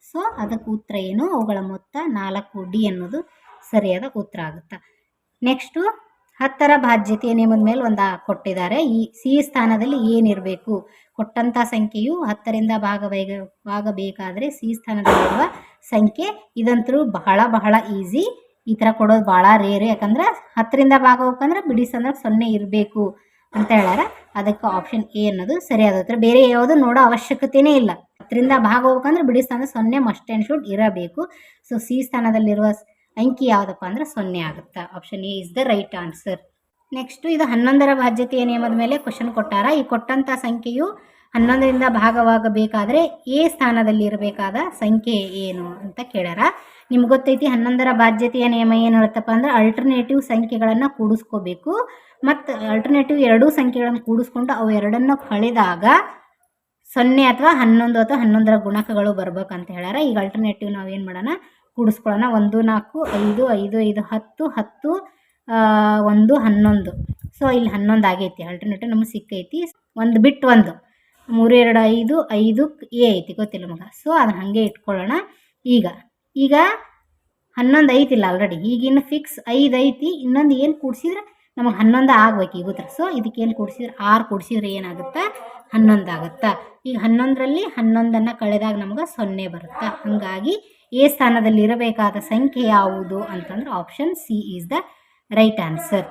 ಸೊ ಅದಕ್ಕೆ ಉತ್ತರ ಏನು? ಅವುಗಳ ಮೊತ್ತ ನಾಲ್ಕು ಡಿ ಅನ್ನೋದು ಸರಿಯಾದ ಉತ್ತರ ಆಗುತ್ತೆ? ನೆಕ್ಸ್ಟು ಹತ್ತರ ಬಾಧ್ಯತೆಯ ನಿಯಮದ ಮೇಲೆ ಒಂದು ಕೊಟ್ಟಿದ್ದಾರೆ. ಈ ಸಿ ಸ್ಥಾನದಲ್ಲಿ ಏನಿರಬೇಕು? ಕೊಟ್ಟಂಥ ಸಂಖ್ಯೆಯು ಹತ್ತರಿಂದ ಭಾಗವೇಗ ಆಗಬೇಕಾದರೆ ಸಿ ಸ್ಥಾನದಲ್ಲಿರುವ ಸಂಖ್ಯೆ ಇದಂತರೂ ಬಹಳ ಬಹಳ ಈಸಿ ಈ ಥರ ಕೊಡೋದು ಭಾಳ ರೇರು ಯಾಕಂದ್ರೆ ಹತ್ತರಿಂದ ಭಾಗ ಹೋಗ್ಬೇಕಂದ್ರೆ ಬಿಡಿಸಂದ್ರೆ ಸೊನ್ನೆ ಇರಬೇಕು ಅಂತ ಹೇಳ್ಯಾರ. ಅದಕ್ಕೆ ಆಪ್ಷನ್ ಎ ಅನ್ನೋದು ಸರಿಯಾದ ಉತ್ತರ. ಬೇರೆ ಯಾವುದು ನೋಡೋ ಅವಶ್ಯಕತೆಯೇ ಇಲ್ಲ. ಹತ್ತರಿಂದ ಭಾಗ ಹೋಗ್ಬೇಕಂದ್ರೆ ಬಿಡಿ ಸ್ಥಾನ ಸೊನ್ನೆ ಮಸ್ಟ್ ಆ್ಯಂಡ್ ಶುಡ್ ಇರಬೇಕು. ಸೊ ಸಿ ಸ್ಥಾನದಲ್ಲಿರುವ ಅಂಕಿ ಯಾವುದಪ್ಪ ಅಂದ್ರೆ ಸೊನ್ನೆ ಆಗುತ್ತೆ. Option A is the right answer next ಇದು ಹನ್ನೊಂದರ ಬಾಧ್ಯತೆಯ ನಿಯಮದ ಮೇಲೆ ಕ್ವಶನ್ ಕೊಟ್ಟಾರ. ಈ ಕೊಟ್ಟಂಥ ಸಂಖ್ಯೆಯು ಹನ್ನೊಂದರಿಂದ ಭಾಗವಾಗಬೇಕಾದ್ರೆ ಎ ಸ್ಥಾನದಲ್ಲಿ ಇರಬೇಕಾದ ಸಂಖ್ಯೆ ಏನು ಅಂತ ಕೇಳ್ಯಾರ. ನಿಮ್ಗೆ ಗೊತ್ತೈತಿ ಹನ್ನೊಂದರ ಬಾಧ್ಯತೆಯ ನಿಯಮ ಏನು ಹೇಳುತ್ತಪ್ಪ ಅಂದ್ರೆ ಅಲ್ಟರ್ನೇಟಿವ್ ಸಂಖ್ಯೆಗಳನ್ನು ಕೂಡಿಸ್ಕೋಬೇಕು. ಮತ್ತು ಅಲ್ಟರ್ನೇಟಿವ್ ಎರಡೂ ಸಂಖ್ಯೆಗಳನ್ನು ಕೂಡಿಸ್ಕೊಂಡು ಅವು ಎರಡನ್ನು ಕಳೆದಾಗ ಸೊನ್ನೆ ಅಥವಾ ಹನ್ನೊಂದು ಅಥವಾ ಹನ್ನೊಂದರ ಗುಣಕಗಳು ಬರ್ಬೇಕಂತ ಹೇಳ್ಯಾರ. ಈಗ ಅಲ್ಟರ್ನೇಟಿವ್ ನಾವು ಏನು ಮಾಡೋಣ? ಕೂಡಿಸ್ಕೊಳ್ಳೋಣ. ಒಂದು, ನಾಲ್ಕು, ಐದು ಐದು ಐದು, ಹತ್ತು ಹತ್ತು ಒಂದು, ಹನ್ನೊಂದು. ಸೊ ಇಲ್ಲಿ ಹನ್ನೊಂದು ಆಗೈತಿ. ಅಲ್ಟರ್ನೇಟಿವ್ ನಮಗೆ ಸಿಕ್ಕೈತಿ. ಒಂದು ಬಿಟ್ಟು ಒಂದು. ಮೂರು, ಎರಡು, ಐದು ಐದು, ಎ ಐತಿ. ಗೊತ್ತಿಲ್ಲ ಮಗ. ಸೊ ಅದನ್ನ ಹಾಗೆ ಇಟ್ಕೊಳ್ಳೋಣ. ಈಗ ಈಗ ಹನ್ನೊಂದು ಐತಿಲ್ಲ ಆಲ್ರೆಡಿ ಈಗಿನ್ನು ಫಿಕ್ಸ್ ಐದು ಐತಿ. ಇನ್ನೊಂದು ಏನು ಕೂಡಿಸಿದ್ರೆ ನಮಗೆ ಹನ್ನೊಂದು ಆಗ್ಬೇಕು ಈಗ ಉತ್ತರ. ಸೊ ಇದಕ್ಕೆ ಏನು ಕೂಡಿಸಿದ್ರೆ? ಆರು ಕೂಡಿಸಿದ್ರೆ ಏನಾಗುತ್ತೆ? ಹನ್ನೊಂದು ಆಗುತ್ತಾ? ಈಗ ಹನ್ನೊಂದರಲ್ಲಿ ಹನ್ನೊಂದನ್ನು ಕಳೆದಾಗ ನಮ್ಗೆ ಸೊನ್ನೆ ಬರುತ್ತಾ? ಹಾಗಾಗಿ ಎ ಸ್ಥಾನದಲ್ಲಿ ಇರಬೇಕಾದ ಸಂಖ್ಯೆ ಯಾವುದು ಅಂತಂದ್ರೆ option C is the right answer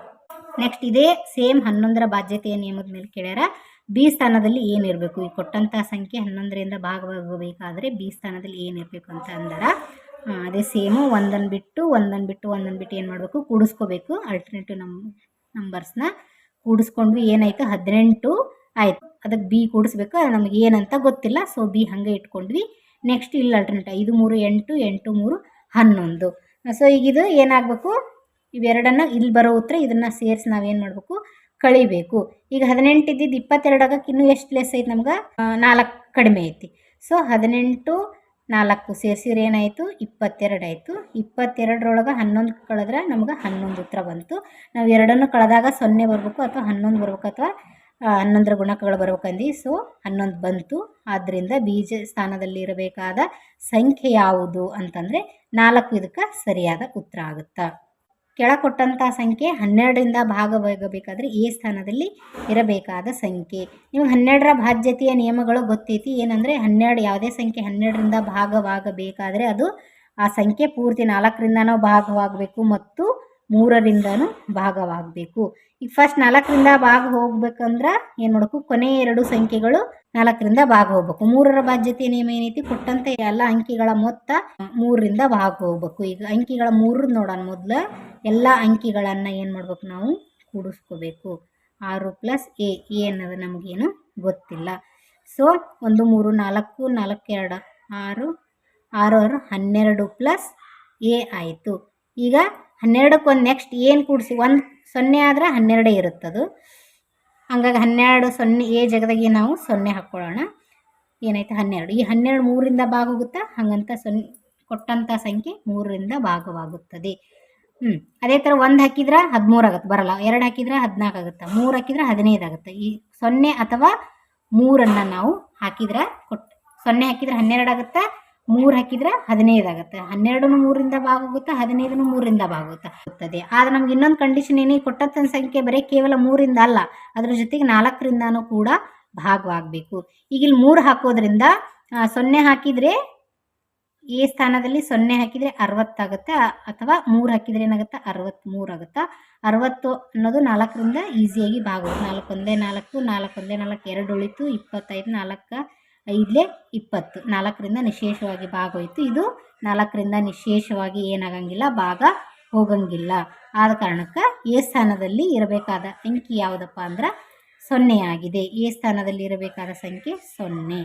next ಇದೇ ಸೇಮ್ ಹನ್ನೊಂದರ ಬಾಧ್ಯತೆಯ ನಿಯಮದ ಮೇಲೆ ಕೇಳ್ಯಾರ. ಬಿ ಸ್ಥಾನದಲ್ಲಿ ಏನಿರಬೇಕು ಈ ಕೊಟ್ಟಂತಹ ಸಂಖ್ಯೆ ಹನ್ನೊಂದರಿಂದ ಭಾಗವಾಗಬೇಕಾದ್ರೆ ಬಿ ಸ್ಥಾನದಲ್ಲಿ ಏನಿರಬೇಕು ಅಂತ ಅಂದಾರ. ಅದೇ ಸೇಮು ಒಂದನ್ನು ಬಿಟ್ಟು ಒಂದನ್ನು ಬಿಟ್ಟು ಒಂದನ್ನು ಬಿಟ್ಟು ಏನು ಮಾಡಬೇಕು? ಕೂಡಿಸ್ಕೋಬೇಕು. ಅಲ್ಟರ್ನೇಟಿವ್ ನಮ್ ನಂಬರ್ಸ್ನ ಕೂಡಿಸ್ಕೊಂಡ್ವಿ ಏನಾಯಿತು? ಹದಿನೆಂಟು ಆಯಿತು. ಅದಕ್ಕೆ ಬಿ ಕೂಡಿಸ್ಬೇಕು. ನಮಗೆ ಏನಂತ ಗೊತ್ತಿಲ್ಲ. ಸೊ ಬಿ ಹಾಗೆ ಇಟ್ಕೊಂಡ್ವಿ. ನೆಕ್ಸ್ಟ್ ಇಲ್ಲಿ ಅಲ್ಟರ್ನೇಟ್ ಐದು, ಮೂರು, ಎಂಟು ಎಂಟು, ಮೂರು, ಹನ್ನೊಂದು. ಸೊ ಈಗ ಇದು ಏನಾಗಬೇಕು? ಇವೆರಡನ್ನು ಇಲ್ಲಿ ಬರೋ ಉತ್ತರ ಇದನ್ನು ಸೇರಿಸಿ ನಾವೇನು ಮಾಡಬೇಕು? ಕಳಿಬೇಕು. ಈಗ ಹದಿನೆಂಟು ಇದ್ದಿದ್ದು ಇಪ್ಪತ್ತೆರಡಾಗಕ್ಕೆ ಇನ್ನೂ ಎಷ್ಟು ಲೆಸ್ ಐತಿ ನಮ್ಗೆ? ನಾಲ್ಕು ಕಡಿಮೆ ಐತಿ. ಸೊ ಹದಿನೆಂಟು, ನಾಲ್ಕು ಸೇರಿಸಿದ್ರೆ ಏನಾಯಿತು? ಇಪ್ಪತ್ತೆರಡು ಆಯಿತು. ಇಪ್ಪತ್ತೆರಡರೊಳಗೆ ಹನ್ನೊಂದು ಕಳೆದ್ರೆ ನಮ್ಗೆ ಹನ್ನೊಂದು ಉತ್ತರ ಬಂತು. ನಾವು ಎರಡನ್ನು ಕಳೆದಾಗ ಸೊನ್ನೆ ಬರಬೇಕು ಅಥವಾ ಹನ್ನೊಂದು ಬರಬೇಕು ಅಥವಾ ಹನ್ನೊಂದರ ಗುಣಕಗಳು ಬರ್ಬೇಕಂದು. ಸೊ ಹನ್ನೊಂದು ಬಂತು. ಆದ್ದರಿಂದ ಬೀಜ ಸ್ಥಾನದಲ್ಲಿ ಇರಬೇಕಾದ ಸಂಖ್ಯೆ ಯಾವುದು ಅಂತಂದರೆ ನಾಲ್ಕು ಇದಕ್ಕೆ ಸರಿಯಾದ ಉತ್ತರ ಆಗುತ್ತಾ. ಕೆಳಕೊಟ್ಟಂಥ ಸಂಖ್ಯೆ ಹನ್ನೆರಡರಿಂದ ಭಾಗವಾಗಬೇಕಾದ್ರೆ ಎ ಸ್ಥಾನದಲ್ಲಿ ಇರಬೇಕಾದ ಸಂಖ್ಯೆ. ನಿಮಗೆ ಹನ್ನೆರಡರ ಬಾಧ್ಯತೆಯ ನಿಯಮಗಳು ಗೊತ್ತೈತಿ. ಏನಂದರೆ ಹನ್ನೆರಡು, ಯಾವುದೇ ಸಂಖ್ಯೆ ಹನ್ನೆರಡರಿಂದ ಭಾಗವಾಗಬೇಕಾದರೆ ಅದು ಆ ಸಂಖ್ಯೆ ಪೂರ್ತಿ ನಾಲ್ಕರಿಂದನೂ ಭಾಗವಾಗಬೇಕು. ಮತ್ತು ಮೂರರಿಂದನೂ ಭಾಗವಾಗಬೇಕು. ಈಗ ಫಸ್ಟ್ ನಾಲ್ಕರಿಂದ ಭಾಗ ಹೋಗ್ಬೇಕಂದ್ರೆ ಏನು ಮಾಡಬೇಕು? ಕೊನೆ ಎರಡು ಸಂಖ್ಯೆಗಳು ನಾಲ್ಕರಿಂದ ಭಾಗ ಹೋಗ್ಬೇಕು. ಮೂರರ ಬಾಧ್ಯತೆ ನಿಯಮ ಏನೈತಿ? ಕೊಟ್ಟಂತ ಎಲ್ಲ ಅಂಕಿಗಳ ಮೊತ್ತ ಮೂರರಿಂದ ಭಾಗ ಹೋಗ್ಬೇಕು. ಈಗ ಅಂಕಿಗಳ ಮೂರು ನೋಡೋಣ ಮೊದಲು. ಎಲ್ಲ ಅಂಕಿಗಳನ್ನು ಏನು ಮಾಡ್ಬೇಕು ನಾವು? ಕೂಡಿಸ್ಕೋಬೇಕು. ಆರು ಪ್ಲಸ್ ಎ ಎ ಅನ್ನೋದು ನಮಗೇನು ಗೊತ್ತಿಲ್ಲ. ಸೊ ಒಂದು, ಮೂರು, ನಾಲ್ಕು ನಾಲ್ಕು, ಎರಡು, ಆರು ಆರು ಆರು, ಹನ್ನೆರಡು ಪ್ಲಸ್ ಎ ಆಯಿತು. ಈಗ ಹನ್ನೆರಡಕ್ಕೆ ಒಂದು ನೆಕ್ಸ್ಟ್ ಏನು ಕೂಡಿಸಿ? ಒಂದು ಸೊನ್ನೆ ಆದರೆ ಹನ್ನೆರಡೇ ಇರುತ್ತದು. ಹಂಗಾಗಿ ಹನ್ನೆರಡು ಸೊನ್ನೆ ಏ ಜಗದಾಗಿ ನಾವು ಸೊನ್ನೆ ಹಾಕ್ಕೊಳ್ಳೋಣ. ಏನಾಯ್ತು? ಹನ್ನೆರಡು. ಈ ಹನ್ನೆರಡು ಮೂರರಿಂದ ಭಾಗೋಗುತ್ತಾ ಹಾಗಂತ ಸೊನ್ನೆ ಕೊಟ್ಟಂಥ ಸಂಖ್ಯೆ ಮೂರರಿಂದ ಭಾಗವಾಗುತ್ತದೆ. ಹ್ಞೂ ಅದೇ ಥರ ಒಂದು ಹಾಕಿದ್ರೆ ಹದಿಮೂರು ಆಗುತ್ತೆ. ಬರಲ್ಲ. ಎರಡು ಹಾಕಿದ್ರೆ ಹದಿನಾಲ್ಕು ಆಗುತ್ತೆ. ಮೂರು ಹಾಕಿದ್ರೆ ಹದಿನೈದು ಆಗುತ್ತೆ. ಈ ಸೊನ್ನೆ ಅಥವಾ ಮೂರನ್ನು ನಾವು ಹಾಕಿದ್ರೆ ಕೊಟ್ಟು ಸೊನ್ನೆ ಹಾಕಿದ್ರೆ ಹನ್ನೆರಡು ಆಗುತ್ತೆ? ಮೂರು ಹಾಕಿದ್ರೆ ಹದಿನೈದು ಆಗುತ್ತೆ. ಹನ್ನೆರಡು ಮೂರಿಂದ ಭಾಗ ಹೋಗುತ್ತೆ ಹದಿನೈದು ಮೂರಿಂದ ಭಾಗ ಆದ್ರೆ ನಮ್ಗೆ ಇನ್ನೊಂದು ಕಂಡೀಷನ್ ಏನೇ ಕೊಟ್ಟಂತ ಸಂಖ್ಯೆ ಬರೀ ಕೇವಲ ಮೂರಿಂದ ಅಲ್ಲ, ಅದ್ರ ಜೊತೆಗೆ ನಾಲ್ಕರಿಂದನೂ ಕೂಡ ಭಾಗವಾಗಬೇಕು. ಈಗ ಇಲ್ಲಿ ಮೂರು ಹಾಕೋದ್ರಿಂದ ಸೊನ್ನೆ ಹಾಕಿದರೆ ಎ ಸ್ಥಾನದಲ್ಲಿ ಸೊನ್ನೆ ಹಾಕಿದರೆ ಅರವತ್ತಾಗುತ್ತೆ ಅಥವಾ ಮೂರು ಹಾಕಿದರೆ ಏನಾಗುತ್ತೆ ಅರವತ್ತ್ಮೂರು ಆಗುತ್ತೆ. ಅರವತ್ತು ಅನ್ನೋದು ನಾಲ್ಕರಿಂದ ಈಸಿಯಾಗಿ ಭಾಗ ನಾಲ್ಕು ಒಂದೇ ನಾಲ್ಕು ನಾಲ್ಕು ಒಂದೇ ನಾಲ್ಕು, ಎರಡು ಉಳಿತು, ಇಪ್ಪತ್ತೈದು ನಾಲ್ಕು ಐದಲೇ ಇಪ್ಪತ್ತು. ನಾಲ್ಕರಿಂದ ನಿಶೇಷವಾಗಿ ಭಾಗ ಹೋಯಿತು. ಇದು ನಾಲ್ಕರಿಂದ ನಿಶೇಷವಾಗಿ ಏನಾಗಂಗಿಲ್ಲ, ಭಾಗ ಹೋಗಂಗಿಲ್ಲ. ಆದ ಕಾರಣಕ್ಕೆ ಎ ಸ್ಥಾನದಲ್ಲಿ ಇರಬೇಕಾದ ಅಂಕಿ ಯಾವುದಪ್ಪ ಅಂದ್ರೆ ಸೊನ್ನೆ ಆಗಿದೆ. ಎ ಸ್ಥಾನದಲ್ಲಿ ಇರಬೇಕಾದ ಸಂಖ್ಯೆ ಸೊನ್ನೆ.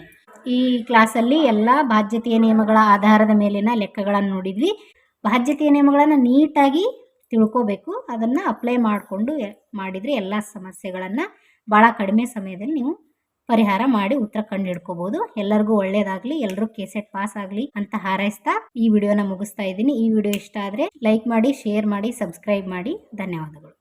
ಈ ಕ್ಲಾಸಲ್ಲಿ ಎಲ್ಲ ಬಾಧ್ಯತೆಯ ನಿಯಮಗಳ ಆಧಾರದ ಮೇಲಿನ ಲೆಕ್ಕಗಳನ್ನು ನೋಡಿದ್ವಿ. ಬಾಧ್ಯತೆಯ ನಿಯಮಗಳನ್ನು ನೀಟಾಗಿ ತಿಳ್ಕೋಬೇಕು. ಅದನ್ನು ಅಪ್ಲೈ ಮಾಡಿಕೊಂಡು ಮಾಡಿದರೆ ಎಲ್ಲ ಸಮಸ್ಯೆಗಳನ್ನು ಭಾಳ ಕಡಿಮೆ ಸಮಯದಲ್ಲಿ ನೀವು ಪರಿಹಾರ ಮಾಡಿ ಉತ್ತರ ಕಂಡು ಹಿಡ್ಕೋಬಹುದು ಎಲ್ಲರಿಗೂ ಒಳ್ಳೇದಾಗ್ಲಿ, ಎಲ್ಲರೂ ಕೆಸೆಟ್ ಪಾಸ್ ಆಗ್ಲಿ ಅಂತ ಹಾರೈಸ್ತಾ ಈ ವಿಡಿಯೋನ ಮುಗಿಸ್ತಾ ಇದ್ದೀನಿ. ಈ ವಿಡಿಯೋ ಇಷ್ಟ ಆದ್ರೆ ಲೈಕ್ ಮಾಡಿ, ಶೇರ್ ಮಾಡಿ, ಸಬ್ಸ್ಕ್ರೈಬ್ ಮಾಡಿ. ಧನ್ಯವಾದಗಳು.